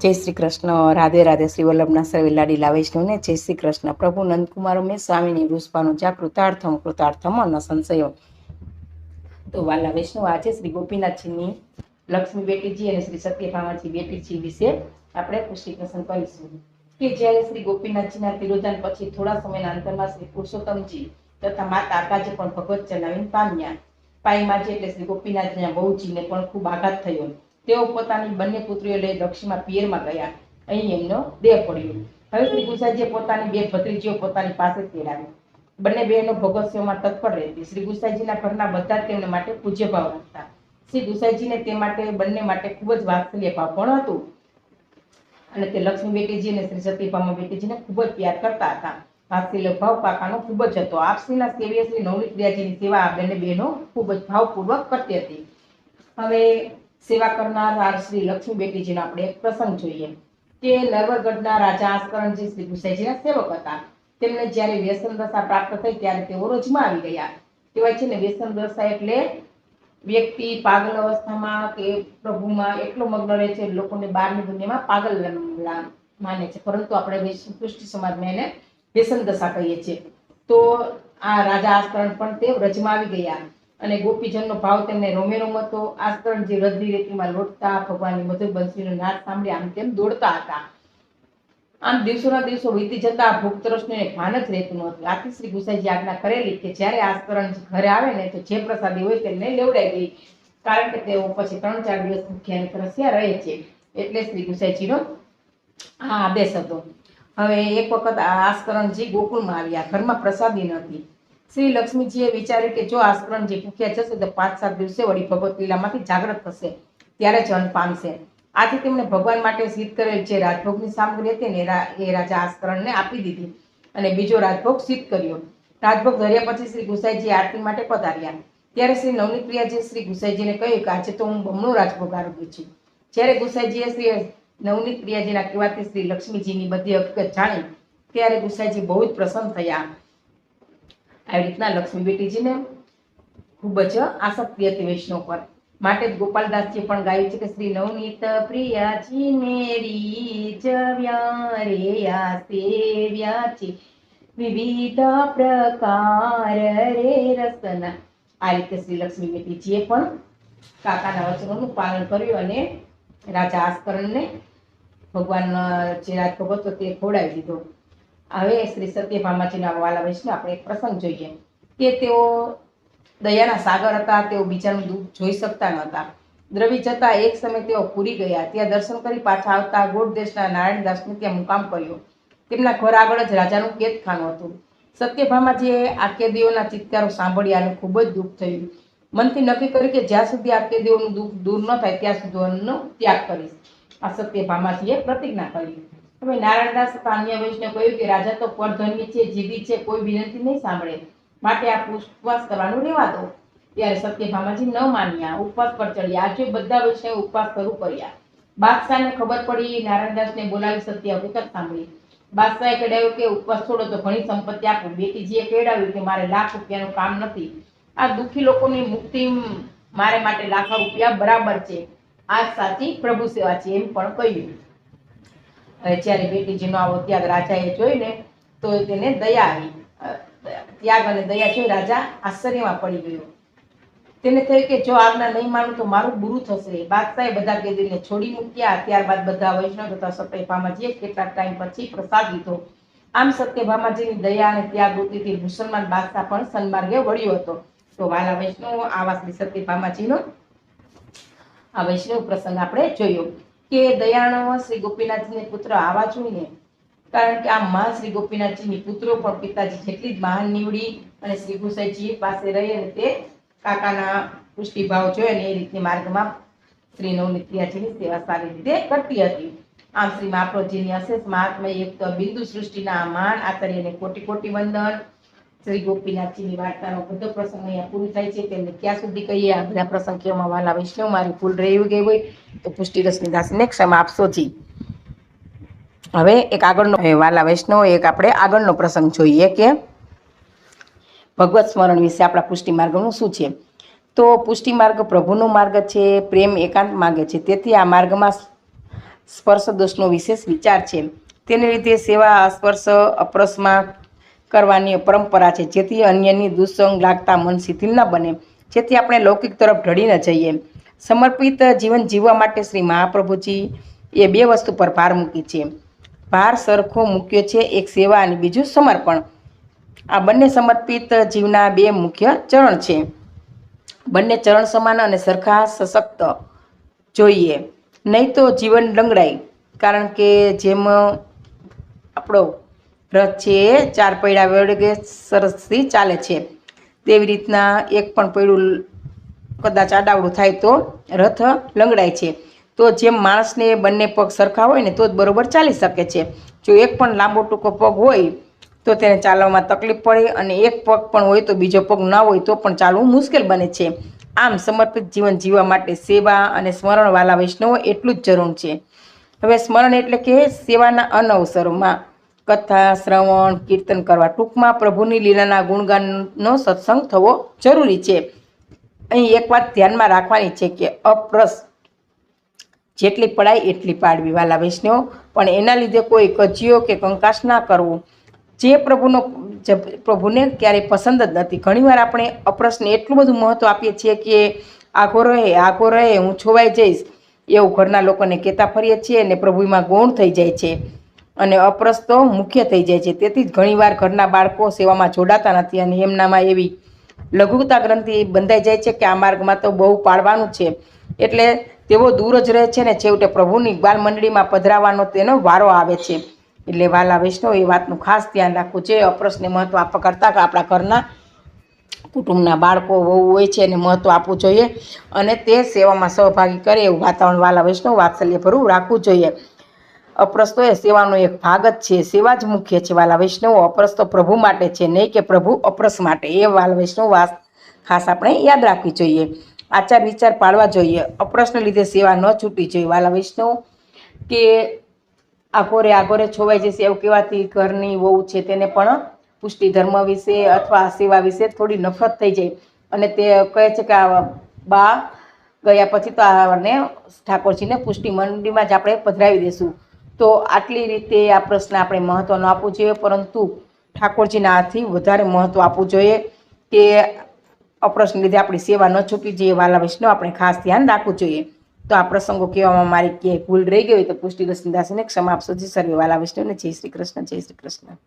જય શ્રી કૃષ્ણ, રાધે રાધે શ્રી વલ્લભના સર્વે લાડીલા વૈષ્ણવને જય શ્રી કૃષ્ણ. પ્રભુ નંદકુમાર મેં સ્વામીની રૂસપાનો જ્યાં કૃતાર્થમ કૃતાર્થમ ન સંશયો. તો વાલા વૈષ્ણવ, આજે શ્રી ગોપીનાથજીની લક્ષ્મી બેટીજી અને શ્રી સત્યભામાજી બેટીજી વિશે આપણે પુષ્ટિ પ્રસંગ કરીશું. કે જ્યારે શ્રી ગોપીનાથજીના તિરોધાન પછી થોડા સમયના અંતરમાં શ્રી પુરુષોત્તમજી તથા માતા આકાજી પણ ભગવત ચલાવીને પામ્યા. પાઈમાજી એટલે શ્રી ગોપીનાથજીના બહુજીને પણ ખૂબ આઘાત થયો. તેઓ પોતાની બંને પુત્રીઓ લઈ દક્ષિણમાં પિયરમાં ગયા. અહીં એમનો દેહ પડ્યો. હવે શ્રી ગુસાઈજીએ પોતાની બે ભત્રીજીઓ પોતાની પાસે તેડાવી બંને બહેનો ભગવત સેવામાં તત્પર રહેતી. શ્રી ગુસાઈજીના ઘરના બધા તેમને માટે પૂજ્ય ભાવ રાખતા. શ્રી ગુસાઈજીને તે માટે, બંને માટે ખૂબ જ વાત્સલ્ય ભાવ પણ હતું. અને તે લક્ષ્મી બેટીજી અને શ્રી સતીભામા બેટીજીને ખૂબ જ પ્યાર કરતા હતા. વાત્સલ્ય ભાવ કાકાનો ખૂબ જ હતો. આપશ્રીના સેવીય શ્રી નવનીત પ્રિયાજીની સેવા આ બંને બહેનો ખૂબ જ ભાવપૂર્વક કરતી હતી. હવે સેવા કરનાર આ શ્રી લક્ષ્મી બેટીજીનો આપણે એક પ્રસંગ જોઈએ. કે નરવરગઢના રાજા આસ્કરણજી શ્રી ગુસાઈજીના સેવક હતા. તેમને જ્યારે વ્યસન દશા પ્રાપ્ત થઈ ત્યારે તેઓ રોજમાં આવી ગયા. કહેવાય છે ને વ્યસન દશા એટલે વ્યક્તિ પાગલ અવસ્થામાં કે પ્રભુમાં એટલો મગ્ન રહે છે લોકોને બહારની દુનિયામાં પાગલ માને છે. પરંતુ આપણે કૃષ્ણ સમાજમાં એને વ્યસન દશા કહીએ છીએ. તો આ રાજા આસ્કરણ પણ તે વ્રજમાં આવી ગયા. અને ગોપીજનનો ભાવ તેમને રોમે રોમ હતો આસ્તરણ જે રજની રેતીમાં લોટતા ભગવાનની મધુર બંસીનો નાદ સાંભળી આમ તેમ દોડતા હતા. આમ દિવસોના દિવસો વીતી જતા ભૂખતરસને ભાન જ રહેતું નહોતું. આથી શ્રી ગુસાઈજી આજ્ઞા કરેલી કે જ્યારે આસ્તરણ ઘરે આવે ને તો જે પ્રસાદી હોય તેમને લેવડાઈ ગઈ કારણ કે તેઓ પછી ત્રણ ચાર દિવસ ભૂખ્યા અને તરસ્યા રહે છે. એટલે શ્રી ગુસાઈજીનો આ આદેશ હતો. હવે એક વખત આ આસ્કરણજી ગોકુળમાં આવ્યા. ઘરમાં પ્રસાદી નહોતી. શ્રી લક્ષ્મીજીએ વિચાર્યું કે જો આસ્કરણજી ભૂખ્યા જશે તો પાંચ સાત દિવસે વળી ભગવત લીલામાંથી જાગૃત થશે, ત્યારે જ અંત પામશે. આથી તેમણે ભગવાન માટે સિદ્ધ કરેલ જે રાજભોગની સામગ્રી હતી ને એ રાજા આસ્કરણને આપી દીધી અને બીજો રાજભોગ સિદ્ધ કર્યો. રાજભોગ ધર્યા પછી શ્રી ગુસાઈજી આરતી માટે પધાર્યા. ત્યારે શ્રી નવનીત પ્રિયાજી શ્રી ગુસાઈજીને કહ્યું કે આજે તો હું બમણો રાજભોગ આરોગ્યું છું. જ્યારે ગુસાઈજીએ શ્રી નવનીત પ્રિયાજીના કહેવાથી શ્રી લક્ષ્મીજીની બધી હકીકત જાણી, ત્યારે ગુસાઈજી બહુ જ પ્રસન્ન થયા. આવી રીતના લક્ષ્મી બેટીજીને ખૂબ જ આસક્તિ હતી વૈષ્ણવ પર. માટે ગોપાલદાસજી પણ ગાયું છે કે શ્રી નવનીત પ્રિયાજી મેરી જવ્યા રે આ સેવ્યા છે વિવિધ પ્રકાર રે રસના. આ રીતે શ્રી લક્ષ્મી બેટીજીએ પણ કાકાના વચનોનું પાલન કર્યું અને રાજા આસ્કરણને ભગવાન જે રાજભગત તે ખોડાવી દીધો. હવે શ્રી સત્યભામાજીના વાલા વૈષ્ણવ આપણે એક પ્રસંગ જોઈએ કે તેઓ દયાના સાગર હતા, તેઓ બીજાનું દુઃખ જોઈ શકતા નહોતા. દ્રવી જતા એક સમય તેઓ પૂરી ગયા. ત્યાં દર્શન કરી પાછા આવતા ગોળ દેશના નારાયણદાસને ત્યાં મુકામ કર્યો. તેમના ઘર આગળ જ રાજાનું કેદખાનું હતું. સત્યભામાજીએ આ કેદીઓના ચિત્કારો સાંભળ્યા અને ખૂબ જ દુઃખ થયું. મનથી નક્કી કર્યું કે જ્યાં સુધી આ કેદીઓનું દુઃખ દૂર ન થાય, ત્યાં સુધી ત્યાગ કરીશ. આ સત્યભામાજીએ પ્રતિજ્ઞા કરી. હવે નારાયણદાસ તથા વૈષ્ણવ કહ્યું કે રાજા તો પરધન્ય છે, જીદી છે, કોઈ વિનંતી નહીં સાંભળે. માટે આ ઉપવાસ કરવાનું રહેવા દો. ત્યારે સત્યભામાજી ન માન્યા. ઉપવાસ પર ચડ્યા. આજે બધા વૈષ્ણવ ઉપવાસ શરૂ કર્યા. બાદશાહને ખબર પડી, નારાયણદાસને બોલાવી સત્ય હકીકત સાંભળી. બાદશાહે કહેવાયું કે ઉપવાસ છોડો તો ઘણી સંપત્તિ આપો. બેટીજીએ કહેડાવ્યું કે મારે લાખ રૂપિયાનું કામ નથી. આ દુઃખી લોકોની મુક્તિ મારે માટે લાખો રૂપિયા બરાબર છે. આ સાચી પ્રભુ સેવા છે એમ પણ કહ્યું. જ્યારે બેટીજીનો આવો ત્યાગ રાજાએ જોઈને તો તેને દયા આવી. ત્યાગ અને દયા જોઈ રાજા આશ્ચર્યમાં પડી ગયો. તેને થયું કે જો આજ્ઞા નહીં માનું તો મારું બુરું થશે. બાદશાહે બધા કેદીને છોડી મૂક્યા. ત્યારબાદ બધા વૈષ્ણવ તથા સત્યભામાજીએ કેટલાક ટાઈમ પછી પ્રસાદ લીધો. આમ સત્યભામાજીની દયા અને ત્યાગ વૃત્તિથી મુસલમાન બાદશાહ પણ સન્માર્ગે વળ્યો હતો. તો વાલા વૈષ્ણવ, આવા શ્રી સત્યભામાજીનો આ વૈષ્ણવ પ્રસંગ આપણે જોયો. કે દયાળો શ્રી ગોપીનાથજીને પુત્ર આવા જોઈએ? કારણ કે આ મા શ્રી ગોપીનાથજીની પુત્રો પણ પિતાજી જેટલી જ મહાન નીવડી અને શ્રી ગુસાઈજી પાસે રહી અને તે કાકાના પુષ્ટિભાવ જોઈ અને એ રીતની માર્ગમાં શ્રી નવનીત પ્રિયાજીની સેવા સારી રીતે કરતી હતી. આમ શ્રી મહાપ્રભુજીની અશેષ મહાત્મા એક તો બિંદુ સૃષ્ટિના માન આચાર્યને કોટી કોટી વંદન શ્રી ગોપીનાથજીની વાર્તાનો બધો પ્રસંગ અહીંયા પૂરું થાય છે. તેમને ક્યાં સુધી કહીએ આ બધા પ્રસંગ કહેવામાં વાલા વૈષ્ણવ, મારી ભૂલ રહી ગઈ હોય તો પુષ્ટિ રસની દાસીને ક્ષમા આપશોથી હવે એક આગળનો વાલા વૈષ્ણવ, એક આપણે આગળનો પ્રસંગ જોઈએ કે ભગવત સ્મરણ વિશે આપણા પુષ્ટિ માર્ગનું શું છે? તો પુષ્ટિ માર્ગ પ્રભુનો માર્ગ છે, પ્રેમ એકાંત માર્ગ છે. તેથી આ માર્ગમાં સ્પર્શ દોષનો વિશેષ વિચાર છે. તેને લીધે સેવા, સ્પર્શ, અપરસમાં કરવાની પરંપરા છે. જેથી અન્યની દુઃસંગ લાગતા મન શિથિલ ન બને. જેથી આપણે લૌકિક તરફ ઢળી ન જઈએ. સમર્પિત જીવન જીવવા માટે શ્રી મહાપ્રભુજી એ બે વસ્તુ પર ભાર મૂકી છે. ભાર સરખો મૂક્યો છે, એક સેવા અને બીજું સમર્પણ. આ બંને સમર્પિત જીવના બે મુખ્ય ચરણ છે. બંને ચરણ સમાન અને સરખા સશક્ત. જોઈએ. નહીં તો જીવન ડંગડાય કારણ કે જેમ આપણો રથ છે એ ચાર પૈડા વડે સરસથી ચાલે છે. તેવી રીતના એક પણ પૈડું કદાચ આડાવડું થાય તો રથ લંગડાય છે. તો જેમ માણસને બંને પગ સરખા હોય ને તો જ બરોબર ચાલી શકે છે. જો એક પણ લાંબો ટૂંકો પગ હોય તો તેને ચાલવામાં તકલીફ પડે અને એક પગ પણ હોય તો બીજો પગ ના હોય તો પણ ચાલવું મુશ્કેલ બને છે. આમ સમર્પિત જીવન જીવવા માટે સેવા અને સ્મરણવાલા વૈષ્ણવો એટલું જ જરૂર છે. હવે સ્મરણ એટલે કે સેવાના અનવસરોમાં કથા, શ્રવણ, કીર્તન કરવા. ટૂંકમાં પ્રભુની લીલાના ગુણગાનનો સત્સંગ થવો જરૂરી છે. અહીં એક વાત ધ્યાનમાં રાખવાની છે કે અપ્રસ જેટલી પડાય એટલી પાડવી. વાલા વૈષ્ણવ, પણ એના લીધે કોઈ કજિયો કે કંકાસ ના કરવું. જે પ્રભુનો પ્રભુને ક્યારેય પસંદ જ નથી. ઘણીવાર આપણે અપ્રસને એટલું બધું મહત્ત્વ આપીએ છીએ કે આઘો રહે આઘો રહે, હું છોવાઈ જઈશ. એવું ઘરના લોકોને કહેતા ફરીએ છીએ અને પ્રભુમાં ગૌણ થઈ જાય છે. અને અપ્રસ્તો મુખ્ય થઈ જાય છે. તેથી જ ઘણીવાર ઘરના બાળકો સેવામાં જોડાતા નથી અને એમનામાં એવી લઘુતા ગ્રંથિ બંધાઈ જાય છે કે આ માર્ગમાં તો બહુ પાડવાનું છે. એટલે તેઓ દૂર જ રહે છે ને છેવટે પ્રભુની બાલ મંડળીમાં પધરાવાનો તેનો વારો આવે છે. એટલે વાલા વૈષ્ણવ, એ વાતનું ખાસ ધ્યાન રાખવું છે. અપ્રસને મહત્વ આપવા કરતાં કે આપણા ઘરના કુટુંબના બાળકો બહુ હોય છે એને મહત્વ આપવું જોઈએ અને તે સેવામાં સહભાગી કરે એવું વાતાવરણ વાલા વૈષ્ણવ વાત્સલ્યભરું રાખવું જોઈએ. અપરસ તો એ સેવાનો એક ભાગ જ છે. સેવા જ મુખ્ય છે. વાલા વૈષ્ણવો અપ્રસ્તો પ્રભુ માટે છે. નહીં કે પ્રભુ અપ્રસ માટે. એ વાલ વૈષ્ણવ વાસ ખાસ આપણે યાદ રાખવી જોઈએ. આચાર વિચાર પાડવા જોઈએ. અપ્રશ્ન લીધે સેવા ન છૂટવી જોઈએ. વાલા વૈષ્ણવ કે આઘોરે આઘોરે છોવાઈ જશે એવું કહેવાથી ઘરની વહુ છે તેને પણ પુષ્ટિ ધર્મ વિશે અથવા સેવા વિશે થોડી નફરત થઈ જાય. અને તે કહે છે કે આ બા ગયા પછી તો આને ઠાકોરજીને પુષ્ટિ મંડીમાં જ આપણે પધરાવી દઈશું તો આટલી રીતે આ પ્રશ્ન આપણે મહત્ત્વનો આપવું જોઈએ, પરંતુ ઠાકોરજીના હાથથી વધારે મહત્ત્વ આપવું જોઈએ કે અપ્રશ્ન લીધે આપણી સેવા ન છૂટી જઈએ, વાલા વૈષ્ણવ આપણે ખાસ ધ્યાન રાખવું જોઈએ. તો આ પ્રસંગો કહેવામાં મારી ક્યાંય ભૂલ રહી ગઈ હોય તો પુષ્ટિ રસનદાસને ક્ષમા આપશો. જી સર્વે વાલા વૈષ્ણવને જય શ્રી કૃષ્ણ, જય શ્રી કૃષ્ણ.